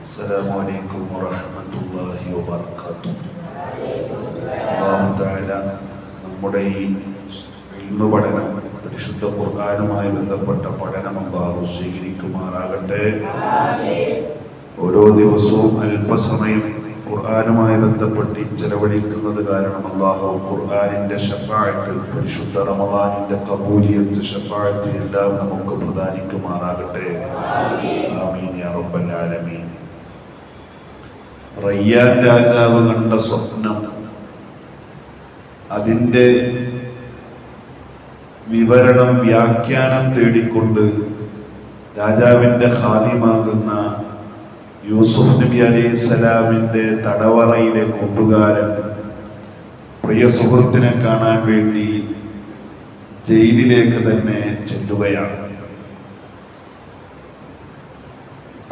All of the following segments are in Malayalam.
السلام عليكم ورحمة الله وبركاته അള്ളാഹു താല നമ്മുടെ ഈ ഇൽമ പഠനം പരിശുദ്ധ ഖുർആാനുമായി ബന്ധപ്പെട്ട പഠനം അള്ളാഹു സ്വീകരിക്കുമാറാകട്ടെ ഓരോ ദിവസവും അല്പസമയം ഖുർആാനുമായി ബന്ധപ്പെട്ട് ചെലവഴിക്കുന്നത് കാരണം അള്ളാഹു ഖുർആാനിന്റെ ഷഫായത്ത് പരിശുദ്ധ റമദാനിന്റെ കബൂലിയത്ത് ഷഫായത്ത് എല്ലാം നമുക്ക് റയ്യാൻ രാജാവ് കണ്ട സ്വപ്നം അതിന്റെ വിവരണം വ്യാഖ്യാനം തേടിക്കൊണ്ട് രാജാവിന്റെ ഹാദിമാകുന്ന യൂസുഫ് നബി അലൈഹി സ്വലാമിന്റെ തടവറയിലെ കൂട്ടുകാരൻ പ്രിയ സുഹൃത്തിനെ കാണാൻ വേണ്ടി ജയിലിലേക്ക് തന്നെ ചെല്ലുകയാണ്.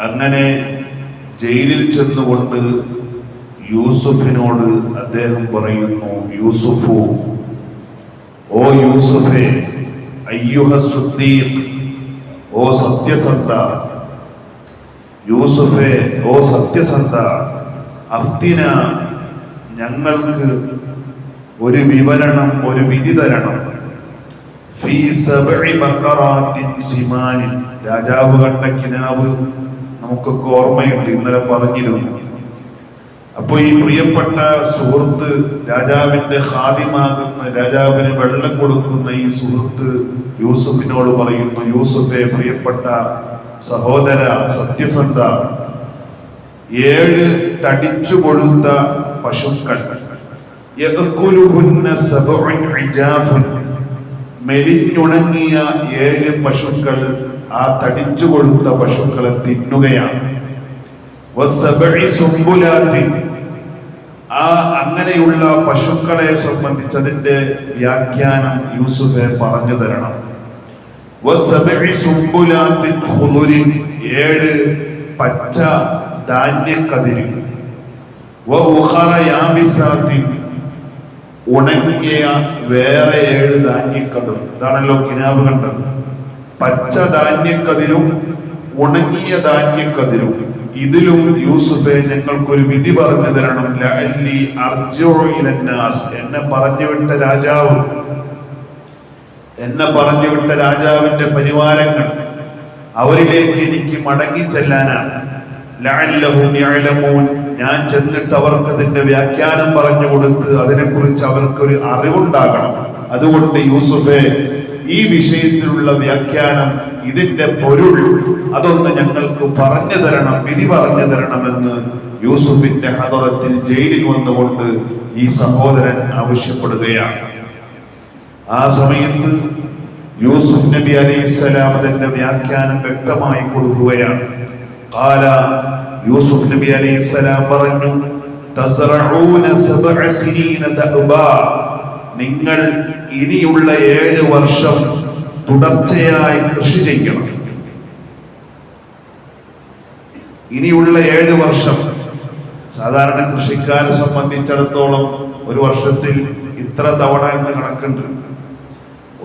അങ്ങനെ ജയിലിൽ ചെന്നുകൊണ്ട് യൂസുഫിനോട് അദ്ദേഹം പറയുന്നു യൂസുഫു ഓ യൂസുഫെ അയ്യുഹ സുദ്ദീഖ് ഓ സത്യസന്ധ യൂസുഫെ ഓ സത്യസന്ധ അഫ്തിന ഞങ്ങൾക്ക് ഒരു വിവരണം ഒരു വിധി തരണം. രാജാവ് കണ്ട കിനാവ് നമുക്കൊക്കെ ഓർമ്മയുണ്ട് ഇന്നലെ പറഞ്ഞിരുന്നു അപ്പൊ ഈ പ്രിയപ്പെട്ട സുഹൃത്ത് രാജാവിന്റെ ഹാദിമാകുന്ന രാജാവിന് വെള്ളം കൊടുക്കുന്ന ഈ സുഹൃത്ത് യൂസുഫിനോട് പറയുന്നു യൂസുഫെ പ്രിയപ്പെട്ട സഹോദര സത്യസന്ധ ഏഴ് തടിച്ചു കൊഴുത്ത പശുക്കൾ മെലിഞ്ഞുണങ്ങിയ ഏഴ് പശുക്കൾ ആ തടിച്ചു കൊടുത്ത പശുക്കളെ തിന്നുകയാണ്. ആ അങ്ങനെയുള്ള പശുക്കളെ സംബന്ധിച്ചതിന്റെ വ്യാഖ്യാനം യൂസുഫെ പറഞ്ഞു തരണം. ഏഴ് പച്ച ധാന്യക്കതിര്. ഉണങ്ങിയ വേറെ ഏഴ് ധാന്യക്കതും ഇതാണല്ലോ കിനാവ് കണ്ടത്. പച്ച ധാന്യക്കതിരും ഉണങ്ങിയ ധാന്യക്കതിരും ഇതിലും യൂസുഫെ ഞങ്ങൾക്കൊരു വിധി പറഞ്ഞു തരണം. ലഅല്ലി അർജിഉ ഇലന്നാസ്. എന്നെ പറഞ്ഞു വിട്ട രാജാവ്. എന്നെ പറഞ്ഞു വിട്ട രാജാവിന്റെ പരിവാരങ്ങൾ അവരിലേക്ക് എനിക്ക് മടങ്ങി ചെല്ലാനാണ്. ഞാൻ ചെന്നിട്ട് അവർക്ക് അതിന്റെ വ്യാഖ്യാനം പറഞ്ഞു കൊടുത്ത് അതിനെക്കുറിച്ച് അവർക്കൊരു അറിവുണ്ടാകണം. അതുകൊണ്ട് യൂസുഫെ ഈ വിഷയത്തിലുള്ള വ്യാഖ്യാനം ഇതിന്റെ പൊരുൾ. അതൊന്ന് ഞങ്ങൾക്ക് പറഞ്ഞു തരണം വിധി പറഞ്ഞു തരണമെന്ന് യൂസുഫിന്റെ ഹദറത്തിൽ ജയിലിൽ വന്നുകൊണ്ട് ഈ സഹോദരൻ ആവശ്യപ്പെടുകയാണ്. ആ സമയത്ത് യൂസുഫ് നബി അലൈഹിസ്സലാം അതിന്റെ വ്യാഖ്യാനം വ്യക്തമായി കൊടുക്കുകയാണ്. കാല യൂസുഫ് നബി അലൈഹിസ്സലാം പറഞ്ഞു നിങ്ങൾ ഇനിയുള്ള ഏഴ് വർഷം തുടർച്ചയായി കൃഷി ചെയ്യണം. ഇനിയുള്ള ഏഴ് വർഷം സാധാരണ കൃഷിക്കാരെ സംബന്ധിച്ചിടത്തോളം ഒരു വർഷത്തിൽ ഇത്ര തവണ എന്ന് കണക്കുണ്ട്.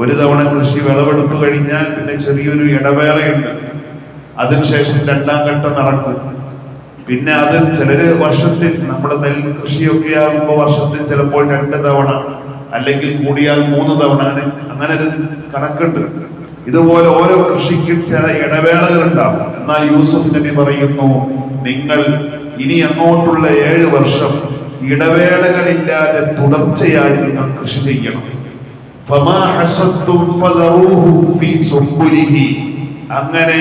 ഒരു തവണ കൃഷി വിളവെടുപ്പ് കഴിഞ്ഞാൽ പിന്നെ ചെറിയൊരു ഇടവേളയുണ്ട്. അതിനുശേഷം രണ്ടാം ഘട്ടം നടക്കും. പിന്നെ അത് ചിലര് വർഷത്തിൽ നമ്മുടെ നെൽ കൃഷിയൊക്കെ ആകുമ്പോൾ വർഷത്തിൽ ചിലപ്പോൾ രണ്ട് തവണ അല്ലെങ്കിൽ കൂടിയാൽ മൂന്ന് തവണ അങ്ങനെ ഒരു കണക്കുണ്ട്. ഇതുപോലെ ഓരോ കൃഷിക്കും ചില ഇടവേളകൾ ഉണ്ടാവും എന്നാൽ യൂസഫ് നബി പറയുന്നു നിങ്ങൾ ഇനി അങ്ങോട്ടുള്ള ഏഴ് വർഷം ഇടവേളകളില്ലാതെ തുടർച്ചയായി നിങ്ങൾ കൃഷി ചെയ്യണം. അങ്ങനെ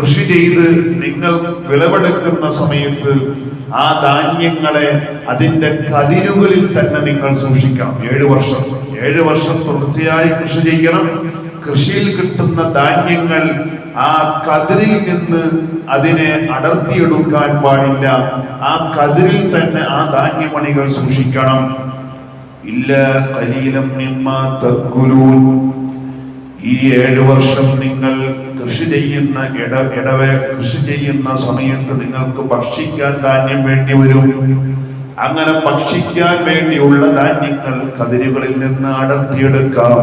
കൃഷി ചെയ്ത് നിങ്ങൾ വിളവെടുക്കുന്ന സമയത്ത് ആ ധാന്യങ്ങളെ അതിന്റെ കതിരുകളിൽ തന്നെ നിങ്ങൾ സൂക്ഷിക്കണം. ഏഴു വർഷം. ഏഴ് വർഷം തുടർച്ചയായി കൃഷി ചെയ്യണം. കൃഷിയിൽ കിട്ടുന്ന ധാന്യങ്ങൾ ആ കതിരിൽ നിന്ന് അതിനെ അടർത്തിയെടുക്കാൻ പാടില്ല. ആ കതിരിൽ തന്നെ ആ ധാന്യമണികൾ സൂക്ഷിക്കണം. ഇല്ല കലീലം മിമ്മാ തക്കുലൂൻ ഈ ഏഴ് വർഷം നിങ്ങൾ കൃഷി ചെയ്യുന്ന ഇട ഇടവേ കൃഷി ചെയ്യുന്ന സമയത്ത് നിങ്ങൾക്ക് ഭക്ഷിക്കാൻ ധാന്യം വേണ്ടി വരും. അങ്ങനെ ഭക്ഷിക്കാൻ വേണ്ടിയുള്ള ധാന്യങ്ങൾ കതിരുകളിൽ നിന്ന് അടർത്തിയെടുക്കാം.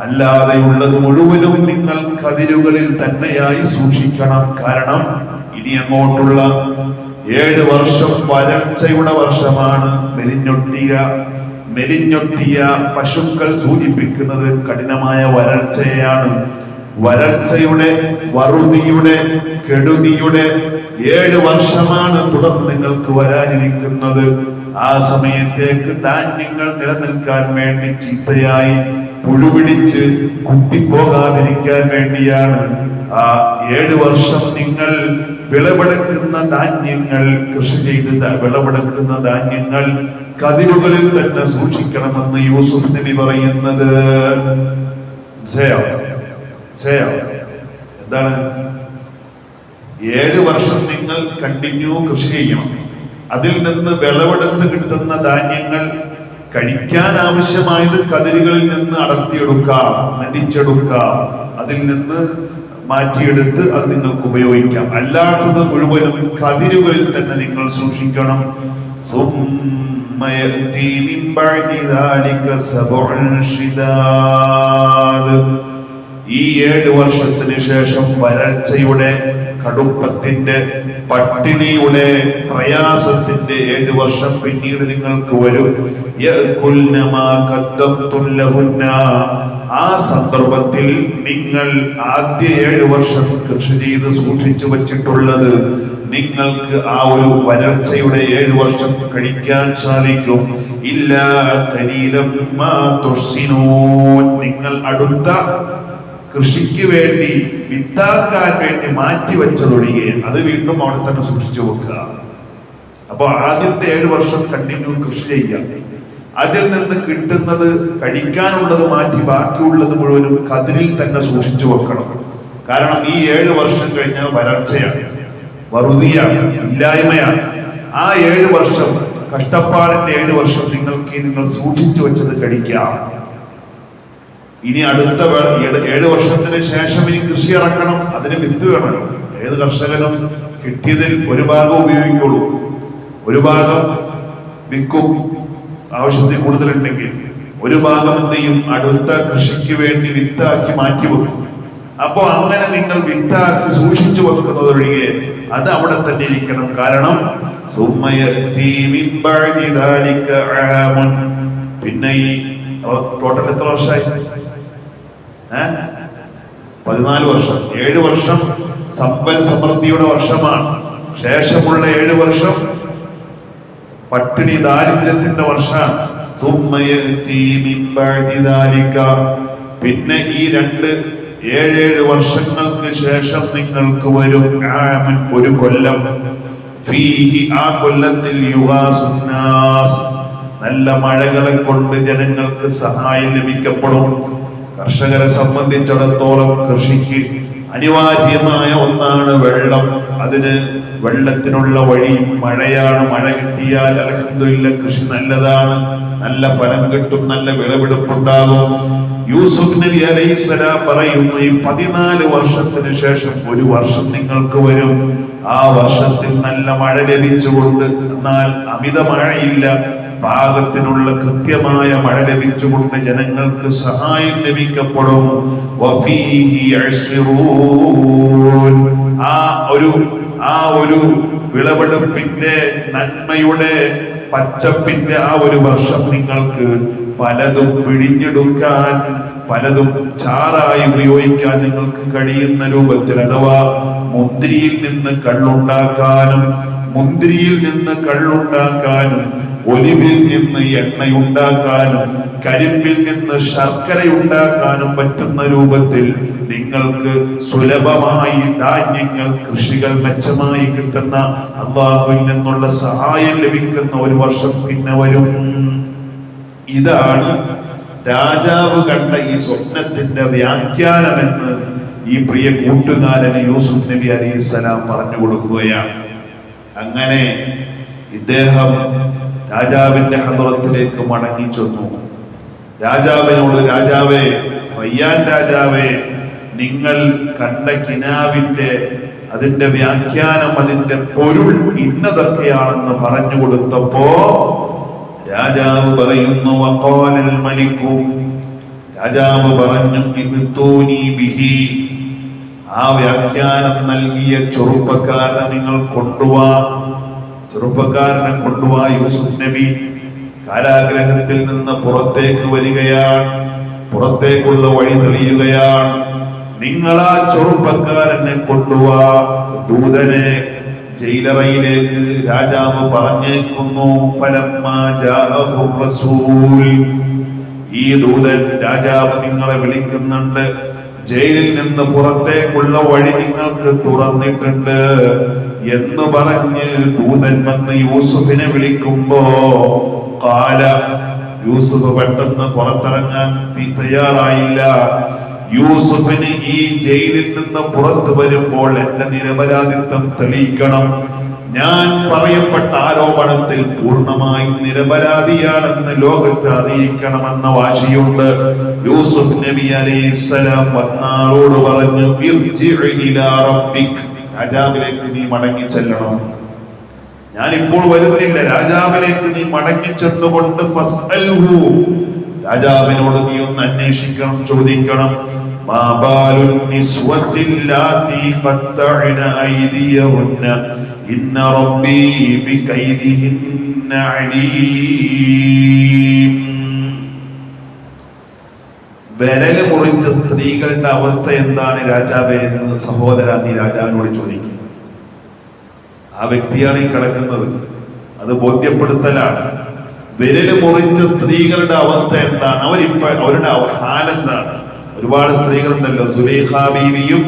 അല്ലാതെയുള്ളത് മുഴുവനും നിങ്ങൾ കതിരുകളിൽ തന്നെയായി സൂക്ഷിക്കണം. കാരണം ഇനി അങ്ങോട്ടുള്ള ഏഴ് വർഷം വരൾച്ചയുടെ വർഷമാണ്. മെലിഞ്ഞൊട്ടിയ മെലിഞ്ഞൊട്ടിയ പശുക്കൾ സൂചിപ്പിക്കുന്നത് കഠിനമായ വരൾച്ചയാണ് വരൾച്ചയുടെ വറുതിയുടെ കെടുതിയുടെ ഏഴ് വർഷമാണ് തുടർന്ന് നിങ്ങൾക്ക് വരാനിരിക്കുന്നത്. ആ സമയത്തേക്ക് ധാന്യങ്ങൾ നിലനിൽക്കാൻ വേണ്ടി ചീത്തയായി പുഴുപിടിച്ച് കുത്തിപ്പോകാതിരിക്കാൻ വേണ്ടിയാണ്. ആ ഏഴ് വർഷം നിങ്ങൾ വിളവെടുക്കുന്ന ധാന്യങ്ങൾ കൃഷി ചെയ്ത് വിളവെടുക്കുന്ന ധാന്യങ്ങൾ കതിരുകളിൽ തന്നെ സൂക്ഷിക്കണമെന്ന് യൂസുഫ് നബി പറയുന്നത്? എന്താണ്? ഏഴ് വർഷം നിങ്ങൾ കണ്ടിന്യൂ കൃഷി ചെയ്യണം. അതിൽ നിന്ന് വിളവെടുത്ത് കിട്ടുന്ന ധാന്യങ്ങൾ കഴിക്കാൻ ആവശ്യമായത് കതിരുകളിൽ നിന്ന് അടർത്തിയെടുക്കാം നദിച്ചെടുക്കാം അതിൽ നിന്ന് മാറ്റിയെടുത്ത് അത് നിങ്ങൾക്ക് ഉപയോഗിക്കാം. അല്ലാത്തത് മുഴുവനും കതിരുകളിൽ തന്നെ നിങ്ങൾ സൂക്ഷിക്കണം. ثم يأتي من بعد ذلك سبع شداد ഈ ഏഴ് വർഷത്തിന് ശേഷം വരൾച്ചയുടെ കടുപ്പത്തിന്റെ പട്ടിണിയുടെ പ്രയാസത്തിന്റെ ഏഴ് വർഷം പിന്നീട് നിങ്ങൾക്ക് വരും യഅ്കുൽന മാ ഖദ്ദംതും ലഹുന്ന. ആ സന്ദർഭത്തിൽ നിങ്ങൾ ആദ്യ ഏഴ് വർഷം കൃഷി ചെയ്ത് സൂക്ഷിച്ചു വച്ചിട്ടുള്ളത് നിങ്ങൾക്ക് ആ ഒരു വരൾച്ചയുടെ ഏഴു വർഷം കഴിക്കാൻ സാധിക്കും. ഇല്ല. നിങ്ങൾ അടുത്ത കൃഷിക്ക് വേണ്ടി വിത്താക്കാൻ വേണ്ടി മാറ്റി വെച്ചതൊഴികെ അത് വീണ്ടും അവിടെ തന്നെ സൂക്ഷിച്ചു വെക്കുക. അപ്പൊ ആദ്യത്തെ ഏഴ് വർഷം കണ്ടിന്യൂ കൃഷി ചെയ്യാം. അതിൽ നിന്ന് കിട്ടുന്നത് കഴിക്കാനുള്ളത് മാറ്റി ബാക്കിയുള്ളത് മുഴുവനും കതിരിൽ തന്നെ സൂക്ഷിച്ചു വെക്കണം. കാരണം ഈ ഏഴ് വർഷം കഴിഞ്ഞാൽ വരൾച്ചയാണ്. വറുതിയാണ് ഇല്ലായ്മയാണ് ആ ഏഴ് വർഷം കഷ്ടപ്പാടിന്റെ ഏഴ് വർഷം നിങ്ങൾക്ക് നിങ്ങൾ സൂക്ഷിച്ചു വെച്ചത് കഴിക്കാം. ഇനി അടുത്ത ഏഴ് വർഷത്തിന് ശേഷം ഇനി കൃഷി ഇറക്കണം അതിന് വിത്ത് വേണം. ഏത് കർഷകനും കിട്ടിയതിൽ ഒരു ഭാഗം ഉപയോഗിക്കുള്ളൂ. ഒരു ഭാഗം വിൽക്കും ആവശ്യത്തിൽ കൂടുതലുണ്ടെങ്കിൽ. ഒരു ഭാഗം എന്ത് ചെയ്യും? അടുത്ത കൃഷിക്ക് വേണ്ടി വിത്താക്കി മാറ്റി വെക്കും. അപ്പോ അങ്ങനെ നിങ്ങൾ വിത്താക്കി സൂക്ഷിച്ചു വെക്കുന്നതൊഴികെ അത് അവിടെ തന്നെ ഇരിക്കണം. കാരണം പിന്നെ ഈ ടോട്ടൽ എത്ര വർഷമായി? പതിനാല് വർഷം. ഏഴ് വർഷം സമ്പൽ സമൃദ്ധിയുടെ വർഷമാണ്. ശേഷമുള്ള ഏഴ് വർഷം പട്ടിണി ദാരിദ്ര്യത്തിന്റെ വർഷമാണ്. പിന്നെ ഈ രണ്ട് ഏഴേഴ് വർഷങ്ങൾക്ക് ശേഷം നിങ്ങൾക്ക് വരും ഒരു കൊല്ലം. ഫീഹി ആ കൊല്ലത്തിൽ യുഗാസുന്നാസ് നല്ല മഴകളെ കൊണ്ട് ജനങ്ങൾക്ക് സഹായം ലഭിക്കപ്പെടും. കർഷകരെ സംബന്ധിച്ചിടത്തോളം കൃഷിക്ക് അനിവാര്യമായ ഒന്നാണ് വെള്ളം. അതിന് വെള്ളത്തിനുള്ള വഴി മഴയാണ്. മഴ കിട്ടിയാൽ അലഹമില്ല കൃഷി നല്ലതാണ്. നല്ല ഫലം കിട്ടും നല്ല വിളവെടുപ്പുണ്ടാകും. യൂസുഫ് നബി അലൈഹി അലൈഹിസ്സലാം പറയുന്നു ഈ പതിനാല് വർഷത്തിന് ശേഷം ഒരു വർഷം നിങ്ങൾക്ക് വരും. ആ വർഷത്തിൽ നല്ല മഴ ലഭിച്ചുകൊണ്ട് എന്നാൽ അമിത മഴയില്ല പാകത്തിനുള്ള കൃത്യമായ മഴ ലഭിച്ചുകൊണ്ട് ജനങ്ങൾക്ക് സഹായം ലഭിക്കപ്പെടും. ആ ഒരു ആ ഒരു വിളവെടുപ്പിന്റെ നന്മയുടെ പച്ചപ്പിന്റെ ആ ഒരു വർഷം നിങ്ങൾക്ക് പലതും പിഴിഞ്ഞെടുക്കാൻ പലതും ചാറായി ഉപയോഗിക്കാൻ നിങ്ങൾക്ക് കഴിയുന്ന രൂപത്തിൽ അഥവാ മുന്തിരിയിൽ നിന്ന് കള്ളുണ്ടാക്കാനും മുന്തിരിയിൽ നിന്ന് കള്ളുണ്ടാക്കാനും ഒലിവിൽ നിന്ന് എണ്ണയുണ്ടാക്കാനും കരിമ്പിൽ നിന്ന് ശർക്കര ഉണ്ടാക്കാനും പറ്റുന്ന രൂപത്തിൽ നിങ്ങൾക്ക് സുലഭമായി ധാന്യങ്ങൾ കൃഷികൾ മെച്ചമായി കിട്ടുന്ന അള്ളാഹുവിൽ നിന്നുള്ള സഹായം ലഭിക്കുന്ന ഒരു വർഷം പിന്നെ വരും. ഇതാണ് രാജാവ് കണ്ട ഈ സ്വപ്നത്തിന്റെ വ്യാഖ്യാനമെന്ന് ഈ പ്രിയ കൂട്ടുകാരന് യൂസുഫ് നബി അലിസ്സലാം പറഞ്ഞു കൊടുക്കുകയാണ്. അങ്ങനെ ഇദ്ദേഹം രാജാവിന്റെ ഹദ്റത്തിലേക്ക് മടങ്ങി ചെന്നു രാജാവിനോട് രാജാവേ പയ്യാൻ രാജാവേ നിങ്ങൾ കണ്ട കിനാവിന്റെ അതിന്റെ വ്യാഖ്യാനം അതിന്റെ പൊരുൾ ഇന്നതൊക്കെയാണെന്ന് പറഞ്ഞു കൊടുത്തപ്പോ രാജാവ് പറയുന്നു മലിക്കു. രാജാവ് പറഞ്ഞു ബിഹി. ആ വ്യാഖ്യാനം നൽകിയ ചെറുപ്പക്കാരനെ നിങ്ങൾ കൊണ്ടുവാ. ചെറുപ്പക്കാരനെ കൊണ്ടുവാ യൂസുഫ് നബി. കാരാഗ്രഹത്തിൽ നിന്ന് പുറത്തേക്ക് വരികയാണ് പുറത്തേക്കുള്ള വഴി തെളിയുകയാണ്. നിങ്ങൾ ആ ചെറുപ്പക്കാരനെ കൊണ്ടുവാ. ദൂതനെ ജയിലറയിലേക്ക് രാജാവ് പറഞ്ഞേക്കുന്നു. ഈ ദൂതൻ രാജാവ് നിങ്ങളെ വിളിക്കുന്നുണ്ട്. ജയിലിൽ നിന്ന് പുറത്തേക്കുള്ള വഴി നിങ്ങൾക്ക് തുറന്നിട്ടുണ്ട്. എന്ന് പറഞ്ഞ് ദൂതൻ വന്ന് യൂസുഫിനെ വിളിക്കുമ്പോ കാല യൂസുഫ് പെട്ടെന്ന് പുറത്തിറങ്ങാൻ തയ്യാറായില്ല. യൂസുഫിന് ഈ ജയിലിൽ നിന്ന് പുറത്തു വരുമ്പോൾ എന്റെ നിരപരാധിത്വം തെളിയിക്കണം. ഞാൻ പറയപ്പെട്ട ആരോപണത്തിൽ പൂർണമായും നിരപരാധിയാണെന്ന് ലോകത്തെ അറിയിക്കണമെന്ന വാശിയുണ്ട്. യൂസുഫ് നബി അലൈഹിസ്സലാം വന്നാളോട് പറഞ്ഞു. രാജാവിലേക്ക് നീ മടങ്ങി ചെല്ലണം. ഞാൻ ഇപ്പോൾ വരുന്നില്ല. രാജാവിലേക്ക് നീ മടങ്ങി ചെന്നുകൊണ്ട്. രാജാവിനോട് നീ ഒന്ന് അന്വേഷിക്കണം ചോദിക്കണം. മാ بال النسوة اللاتي قطعن أيديهن. إن ربي بكيدهن عليم. വിരൽ മുറിച്ച സ്ത്രീകളുടെ അവസ്ഥ എന്താണ് രാജാവേ എന്ന് സഹോദര നീ രാജാവിനോട് ചോദിക്കും. ആ വ്യക്തിയാണ് ഈ കിടക്കുന്നത്. അത് ബോധ്യപ്പെടുത്തലാണ്. വിരൽ മുറിച്ച സ്ത്രീകളുടെ അവസ്ഥ എന്താണ്? അവരിപ്പോ അവരുടെ ഹാലെന്താണ്? ഒരുപാട് സ്ത്രീകളുണ്ടല്ലോ. സുലേഖ ബീവിയും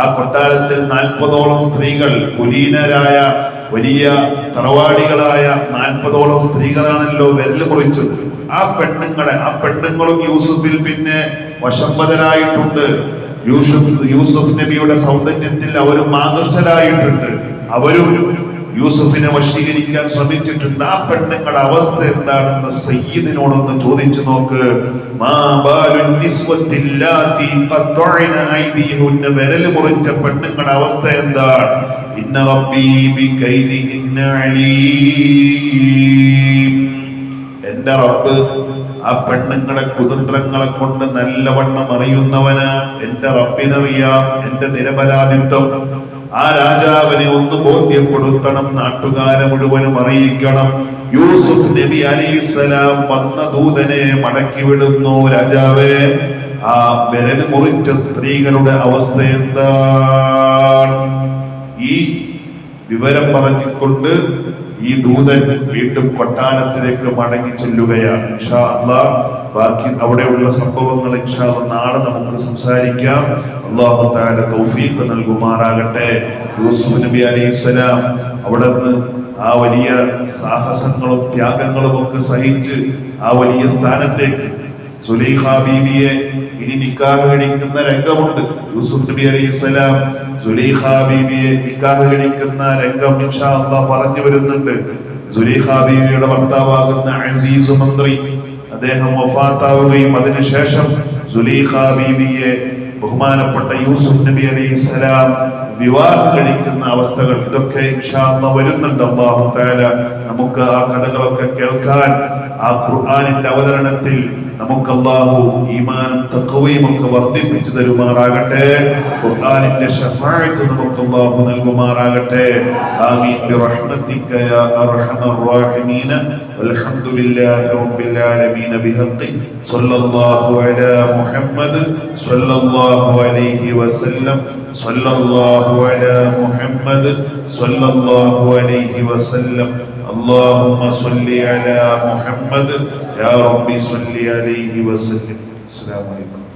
ആ കൊട്ടാരത്തിൽ നാൽപ്പതോളം സ്ത്രീകൾ കുലീനരായ വലിയ തറവാടികളായ നാൽപ്പതോളം സ്ത്രീകളാണല്ലോ വെല്ല് കുറിച്ചത് ആ പെണ്ണുങ്ങളെ ആ പെണ്ണുങ്ങളും യൂസുഫിൽ പിന്നെ വശംബതരായിട്ടുണ്ട് യൂസുഫ് യൂസുഫ് നബിയുടെ സൗന്ദര്യത്തിൽ അവരും ആകൃഷ്ടരായിട്ടുണ്ട്. അവരും യൂസുഫിനെ വശീകരിക്കാൻ ശ്രമിച്ചിട്ടുണ്ട്. ആ പെണ്ണുങ്ങളുടെ അവസ്ഥ എന്താണെന്ന് സയ്യിദിനോടൊന്ന് ചോദിച്ചു നോക്ക്. വിരൽ മുറിച്ച പെണ്ണുങ്ങളുടെ അവസ്ഥ എന്താണ് എന്റെ റബ്ബ് ആ പെണ്ണുങ്ങളെ കുതന്ത്രങ്ങളെ കൊണ്ട് നല്ലവണ്ണം അറിയുന്നവനാ. എന്റെ റബ്ബിനറിയാം എന്റെ നിരപരാധിത്വം. ആ രാജാവിനെ ഒന്ന് ബോധ്യപ്പെടുത്തണം. നാട്ടുകാരെ മുഴുവനും അറിയിക്കണം. യൂസുഫ് നബി അലിസ്ലാം വന്ന ദൂതനെ മടക്കി വിടുന്നു. രാജാവേ ആ വിരൽ മുറിച്ച സ്ത്രീകളുടെ അവസ്ഥ എന്താണ്? ഈ വിവരം പറഞ്ഞുകൊണ്ട് ഈ ദൂതൻ വീണ്ടും കൊട്ടാരത്തിലേക്ക് മടങ്ങി ചെല്ലുകയാണ്. ഇൻഷാ ബാക്കി അവിടെയുള്ള സംഭവങ്ങൾ ഇൻഷാ നാളെ നമുക്ക് സംസാരിക്കാം. അള്ളാഹു താല തൗഫീഖ് നൽകുമാറാകട്ടെ. യൂസുഫ് നബി അലൈഹിസ്സലാം അവിടെ നിന്ന് ആ വലിയ സാഹസങ്ങളും ത്യാഗങ്ങളും ഒക്കെ സഹിച്ച് ആ വലിയ സ്ഥാനത്തേക്ക് സുലൈഖ ബീവിയെ ഇനി നിക്കാഹ് കഴിക്കുന്ന രംഗമുണ്ട്. യൂസുഫ് നബി അലൈഹി സ്വലാം സുലൈഖ ബീവിയെ നിക്കാഹ് കഴിക്കുന്ന രംഗം ഇൻഷാ അല്ലാഹ് പറഞ്ഞു വരുന്നുണ്ട്. സുലൈഖ ബീവിയുടെ ഭർത്താവാകുന്ന അസീസ് മന്ത്രി അദ്ദേഹം വഫാത്താവുകയും അതിനുശേഷം സുലൈഖ ബീവിയെ ബഹുമാനപ്പെട്ട യൂസുഫ് നബി അലൈഹി സ്വലാം വിവാഹം കഴിക്കുന്ന അവസ്ഥകൾ ഇതൊക്കെ ഇൻഷാ അല്ലാഹ് വരുന്നുണ്ട് അള്ളാഹു നമുക്ക് ആ കഥകളൊക്കെ കേൾക്കാൻ ആ ഖുർആാനിന്റെ അവതരണത്തിൽ നമുക്ക് അല്ലാഹു ഈമാനും തക്കവയും ഒക്കെ വർദ്ധിപ്പിച്ചു തരുമാറാകട്ടെ. ഖുർആനിന്റെ ഷഫാഅത്ത് നമുക്ക് അല്ലാഹു നൽകുമാറാകട്ടെ. ആമീൻ. ബിറഹ്മതിക യാ അർഹമർ റഹീമീൻ വൽഹംദുലില്ലാഹി റബ്ബിൽ ആലമീൻ ബിഹഖി. സ്വല്ലല്ലാഹു അലാ മുഹമ്മദ് സ്വല്ലല്ലാഹു അലൈഹി വസല്ലം. സ്വല്ലല്ലാഹു അലാ മുഹമ്മദ് സ്വല്ലല്ലാഹു അലൈഹി വസല്ലം. اللهم صل على محمد. يا ربي صل عليه وسلم. السلام عليكم.